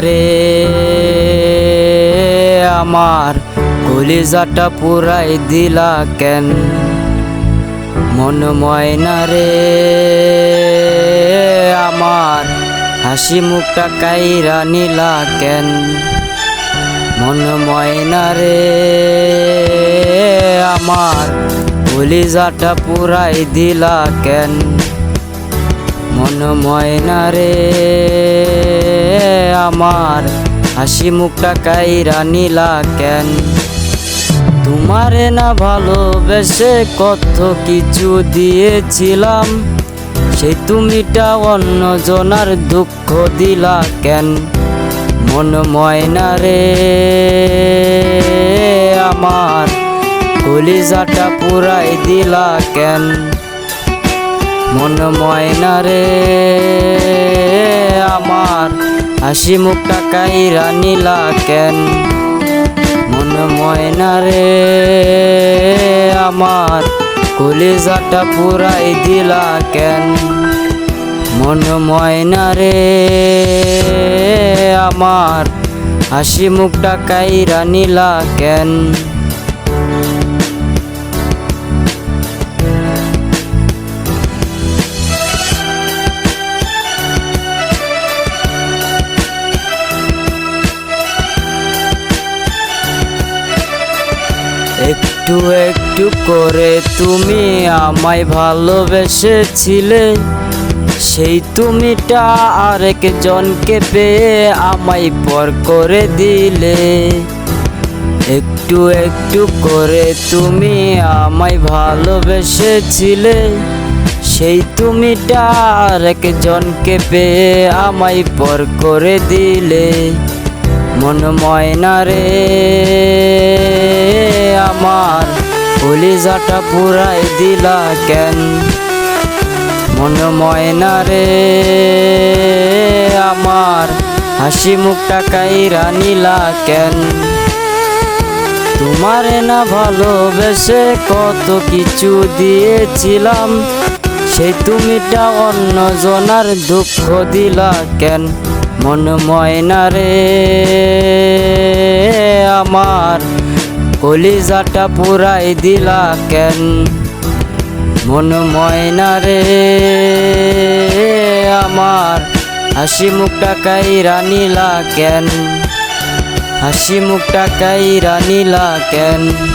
রে। আমার কলিজাটা পুরাই দিলা কেন? মন ময়না রে। আমার হাসি মুখটা কাইরা নিলা কেন? মন ময়না রে। আমার কলিজাটা পুরাই দিলা কেন? মন ময়না রে। আমার, হাসি মুখটা কাইরা নিলা কেন? তোমারে না ভালোবেসে কত কিছু দিয়েছিলাম, সেই তুমিটা অন্য জনার দুঃখ দিলা কেন? মন ময়না রে আমার, কলিজাটা পুরাই দিলা কেন? মন ময়না রে হাসি মুখটা কাইরা নিলা কেন? মন ময়না রে, আমার কলিজাটা পুরাই দিলা কেন? মন ময়না রে, আমার হাসি মুখটা কাইরা নিলা কেন? একটু একটু করে তুমি আমায় ভালোবেসেছিলে। সেই তুমিটা আরেকজনকে পেয়ে আমায় পর করে দিলে। একটু একটু করে তুমি আমায় ভালোবেসেছিলে। সেই তুমিটা আরেকজনকে পেয়ে আমায় পর করে দিলে। মন ময়না রে। আমার কলিজাটা পুরাই দিলা কেন? মন ময়না রে, আমার হাসি মুখটা কাইরা নিলা কেন? তোমারে না ভালোবেসে কত কিছু দিয়েছিলাম, সেই তুমিটা অন্য জনার দুঃখ দিলা কেন? মন ময়না রে কলিজাটা পুরাই দিলা কেন? মন ময়না রে, আমার হাসি মুখটা কাইরা নিলা কেন? হাসি মুখটা কাইরা নিলা কেন?